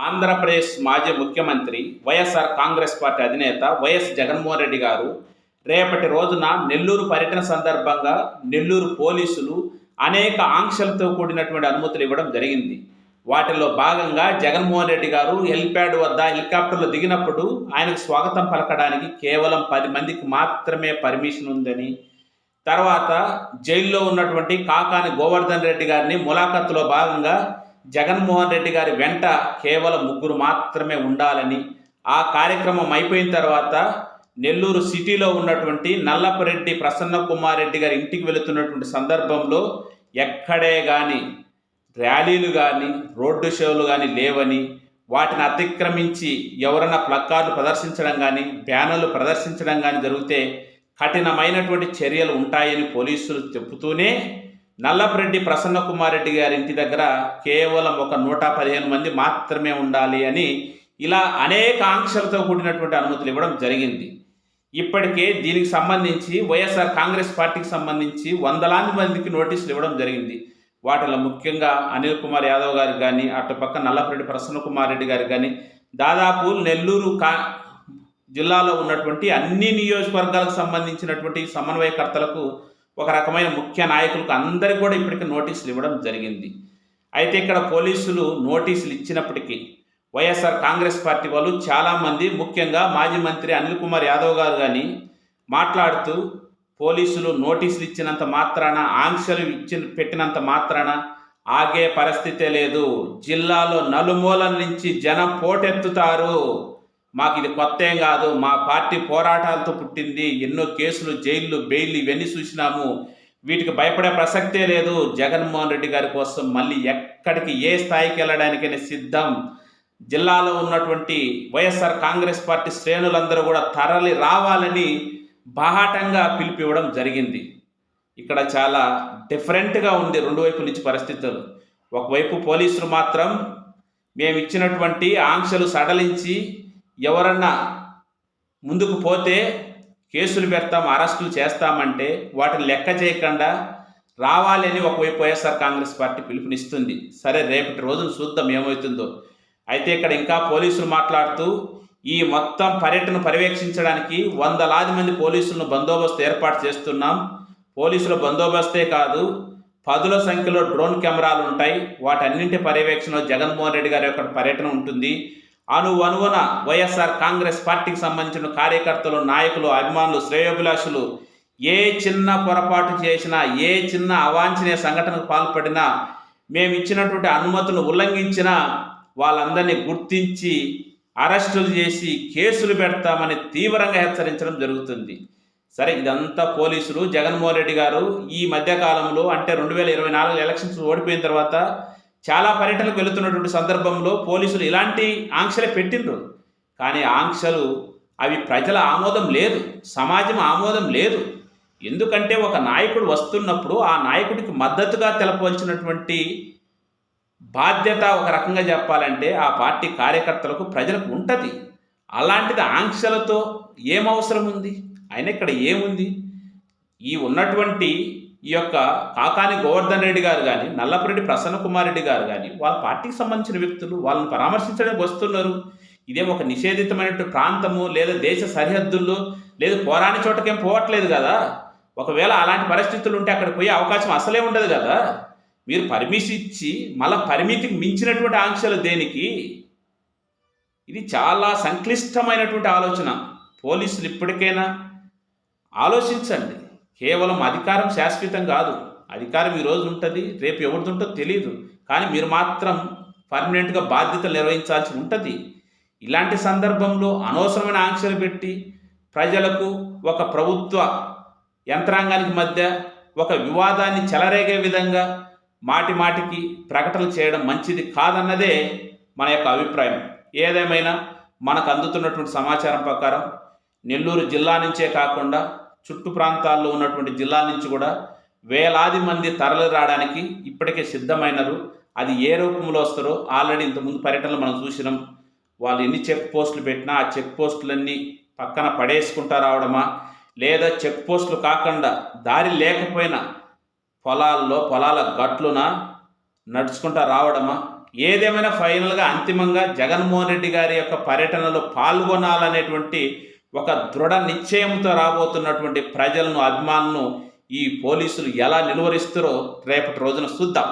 ఆంధ్రప్రదేశ్ మాజీ ముఖ్యమంత్రి వైఎస్ఆర్ కాంగ్రెస్ పార్టీ అధినేత వైఎస్ జగన్మోహన్ రెడ్డి గారు రేపటి రోజున నెల్లూరు పర్యటన సందర్భంగా నెల్లూరు పోలీసులు అనేక ఆంక్షలతో కూడినటువంటి అనుమతులు ఇవ్వడం జరిగింది. వాటిలో భాగంగా జగన్మోహన్ రెడ్డి గారు హెలిప్యాడ్ వద్ద హెలికాప్టర్లో దిగినప్పుడు ఆయనకు స్వాగతం పలకడానికి కేవలం పది మందికి మాత్రమే పర్మిషన్ ఉందని తర్వాత జైల్లో ఉన్నటువంటి కాకాని గోవర్ధన్ రెడ్డి గారిని ములాఖత్తులో భాగంగా జగన్మోహన్ రెడ్డి గారి వెంట కేవలం ముగ్గురు మాత్రమే ఉండాలని ఆ కార్యక్రమం అయిపోయిన తర్వాత నెల్లూరు సిటీలో ఉన్నటువంటి నల్లపరెడ్డి ప్రసన్న కుమార్ రెడ్డి గారి ఇంటికి వెళుతున్నటువంటి సందర్భంలో ఎక్కడే కానీ ర్యాలీలు కానీ రోడ్డు షోలు కానీ లేవని వాటిని అతిక్రమించి ఎవరైనా ప్లక్కార్లు ప్రదర్శించడం కానీ బ్యానర్లు ప్రదర్శించడం కానీ జరిగితే కఠినమైనటువంటి చర్యలు ఉంటాయని పోలీసులు చెబుతూనే నల్లపరెడ్డి ప్రసన్న రెడ్డి గారి ఇంటి దగ్గర కేవలం ఒక నూట పదిహేను మంది మాత్రమే ఉండాలి అని ఇలా అనేక ఆంక్షలతో కూడినటువంటి అనుమతులు ఇవ్వడం జరిగింది. ఇప్పటికే దీనికి సంబంధించి వైఎస్ఆర్ కాంగ్రెస్ పార్టీకి సంబంధించి వందలాది మందికి నోటీసులు ఇవ్వడం జరిగింది. వాటిలో ముఖ్యంగా అనిల్ కుమార్ యాదవ్ గారికి కానీ అటుపక్క నల్లపరెడ్డి ప్రసన్న కుమార్ రెడ్డి గారికి కానీ దాదాపు నెల్లూరు కా జిల్లాలో ఉన్నటువంటి అన్ని నియోజకవర్గాలకు సంబంధించినటువంటి సమన్వయకర్తలకు ఒక రకమైన ముఖ్య నాయకులకు అందరికీ కూడా ఇప్పటికీ నోటీసులు ఇవ్వడం జరిగింది. అయితే ఇక్కడ పోలీసులు నోటీసులు ఇచ్చినప్పటికీ వైఎస్ఆర్ కాంగ్రెస్ పార్టీ వాళ్ళు చాలామంది ముఖ్యంగా మాజీ మంత్రి అనిల్ కుమార్ యాదవ్ గారు కానీ మాట్లాడుతూ పోలీసులు నోటీసులు ఇచ్చినంత మాత్రాన ఆంక్షలు ఇచ్చిన పెట్టినంత మాత్రాన ఆగే పరిస్థితే లేదు. జిల్లాలో నలుమూలల నుంచి జనం పోటెత్తుతారు. మాకు ఇది కొత్త ఏం కాదు. మా పార్టీ పోరాటాలతో పుట్టింది. ఎన్నో కేసులు జైళ్ళు బెయిల్ ఇవన్నీ చూసినాము. వీటికి భయపడే ప్రసక్తే లేదు. జగన్మోహన్ రెడ్డి గారి కోసం మళ్ళీ ఎక్కడికి ఏ స్థాయికి వెళ్ళడానికైనా సిద్ధం. జిల్లాలో ఉన్నటువంటి వైఎస్ఆర్ కాంగ్రెస్ పార్టీ శ్రేణులందరూ కూడా తరలి రావాలని బాహాటంగా పిలిపివ్వడం జరిగింది. ఇక్కడ చాలా డిఫరెంట్గా ఉంది రెండు వైపుల నుంచి పరిస్థితులు. ఒకవైపు పోలీసులు మాత్రం మేము ఇచ్చినటువంటి ఆంక్షలు సడలించి ఎవరన్నా ముందుకు పోతే కేసులు పెడతాం అరెస్టులు చేస్తామంటే వాటిని లెక్క చేయకుండా రావాలని ఒకవైపు వైఎస్ఆర్ కాంగ్రెస్ పార్టీ పిలుపునిస్తుంది. సరే రేపటి రోజున చూద్దాం ఏమవుతుందో. అయితే ఇక్కడ ఇంకా పోలీసులు మాట్లాడుతూ ఈ మొత్తం పర్యటన పర్యవేక్షించడానికి వందలాది మంది పోలీసులను బందోబస్తు ఏర్పాటు చేస్తున్నాం. పోలీసుల బందోబస్తే కాదు పదుల సంఖ్యలో డ్రోన్ కెమెరాలు ఉంటాయి. వాటన్నింటి పర్యవేక్షణలో జగన్మోహన్ రెడ్డి గారి యొక్క పర్యటన ఉంటుంది. అను అనువన వైఎస్ఆర్ కాంగ్రెస్ పార్టీకి సంబంధించిన కార్యకర్తలు నాయకులు అభిమానులు శ్రేయోభిలాషులు ఏ చిన్న పొరపాటు చేసినా ఏ చిన్న అవాంఛనీయ సంఘటనకు పాల్పడినా మేము ఇచ్చినటువంటి అనుమతులు ఉల్లంఘించినా వాళ్ళందరినీ గుర్తించి అరెస్టులు చేసి కేసులు పెడతామని తీవ్రంగా హెచ్చరించడం జరుగుతుంది. సరే ఇదంతా పోలీసులు. జగన్మోహన్ రెడ్డి గారు ఈ మధ్యకాలంలో అంటే రెండు వేల ఇరవై నాలుగు ఎలక్షన్స్ ఓడిపోయిన తర్వాత చాలా పర్యటనకు వెళుతున్నటువంటి సందర్భంలో పోలీసులు ఇలాంటి ఆంక్షలే పెట్టిండ్రు. కానీ ఆంక్షలు అవి ప్రజల ఆమోదం లేదు సమాజం ఆమోదం లేదు. ఎందుకంటే ఒక నాయకుడు వస్తున్నప్పుడు ఆ నాయకుడికి మద్దతుగా తెలపవలసినటువంటి బాధ్యత ఒక రకంగా చెప్పాలంటే ఆ పార్టీ కార్యకర్తలకు ప్రజలకు ఉంటుంది. అలాంటిది ఆంక్షలతో ఏం అవసరం ఉంది? అయినా ఇక్కడ ఏముంది? ఈ ఉన్నటువంటి ఈ యొక్క కాకాని గోవర్ధన్ రెడ్డి గారు కానీ నల్లపురెడ్డి ప్రసన్న కుమార్ రెడ్డి గారు కానీ వాళ్ళ పార్టీకి సంబంధించిన వ్యక్తులు వాళ్ళని పరామర్శించడానికి వస్తున్నారు. ఇదేం ఒక నిషేధితమైన ప్రాంతము లేదా దేశ సరిహద్దుల్లో లేదు పోరాని చోటకేం పోవట్లేదు కదా. ఒకవేళ అలాంటి పరిస్థితులు ఉంటే అక్కడ పోయే అవకాశం అసలే ఉండదు కదా. మీరు పర్మిషన్ ఇచ్చి మళ్ళీ పరిమితికి మించినటువంటి ఆంక్షలు దేనికి? ఇది చాలా సంక్లిష్టమైనటువంటి ఆలోచన. పోలీసులు ఇప్పటికైనా ఆలోచించండి. కేవలం అధికారం శాశ్వతం కాదు. అధికారం ఈరోజు ఉంటుంది రేపు ఎవరిది ఉంటుందో తెలియదు కానీ మీరు మాత్రం పర్మనెంట్గా బాధ్యతలు నిర్వహించాల్సి ఉంటుంది. ఇలాంటి సందర్భంలో అనవసరమైన ఆంక్షలు పెట్టి ప్రజలకు ఒక ప్రభుత్వ యంత్రాంగానికి మధ్య ఒక వివాదాన్ని చెలరేగే విధంగా మాటి మాటికి ప్రకటనలు చేయడం మంచిది కాదన్నదే మన యొక్క అభిప్రాయం. ఏదేమైనా మనకు అందుతున్నటువంటి సమాచారం ప్రకారం నెల్లూరు జిల్లా నుంచే కాకుండా చుట్టు ప్రాంతాల్లో ఉన్నటువంటి జిల్లాల నుంచి కూడా వేలాది మంది తరలి రావడానికి ఇప్పటికే సిద్ధమైనరు. అది ఏ రూపంలో వస్తారో ఆల్రెడీ ఇంతకుముందు పర్యటనలు మనం చూసినాం. వాళ్ళు ఎన్ని చెక్ పోస్టులు పెట్టినా ఆ చెక్ పోస్టులన్నీ పక్కన పడేసుకుంటా రావడమా? లేదా చెక్ పోస్టులు కాకుండా దారి లేకపోయినా పొలాల్లో పొలాల గట్లున నడుచుకుంటా రావడమా? ఏదేమైనా ఫైనల్గా అంతిమంగా జగన్మోహన్ రెడ్డి గారి యొక్క పర్యటనలో పాల్గొనాలనేటువంటి ఒక దృఢ నిశ్చయంతో రాబోతున్నటువంటి ప్రజలను అభిమానులను ఈ పోలీసులు ఎలా నిలువరిస్తారో రేపటి రోజున చూద్దాం.